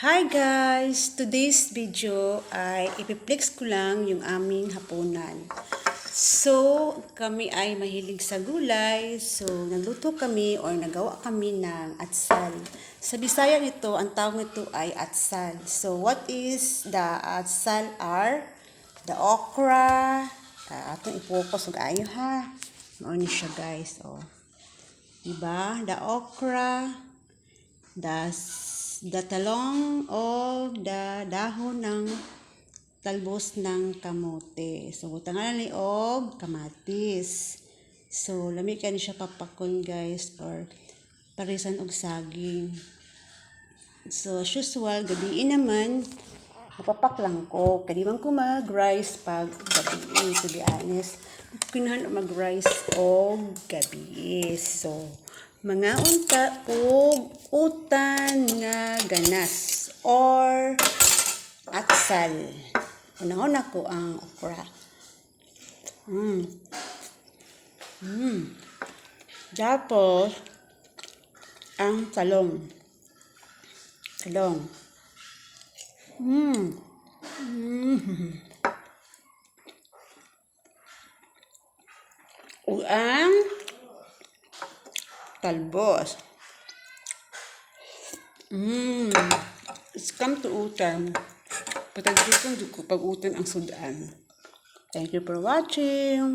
Hi guys! Today's video ay ipiplex ko lang yung aming hapunan. So, kami ay mahilig sa gulay. So, nagluto kami or nagawa kami ng atsal. Sa Bisaya nito, ang tawag nito ay atsal. So, what is the atsal are? The okra. Uh, atong ipokus og ayo ha. Mao ni siya guys. Oh. Diba? The okra the, s- the talong o the dahon ng talbos ng kamote. So, butangan ni og kamatis. So, lami ka siya papakon guys or parisan og saging. So, as usual, gabiin naman, mapapak lang ko. Kadi man ko mag-rice pag gabi, to be honest. Kinahan mag-rice o gabi. So, mga unta o utan nga ganas or atsal. Unahon ako ang okra. Mm. Mm. Tapos, ang talong. Talong. Mm. Mm. Ug ang talbos. Mmm. It's come to utan. Patagsikan ko pag utan ang sudan. Thank you for watching.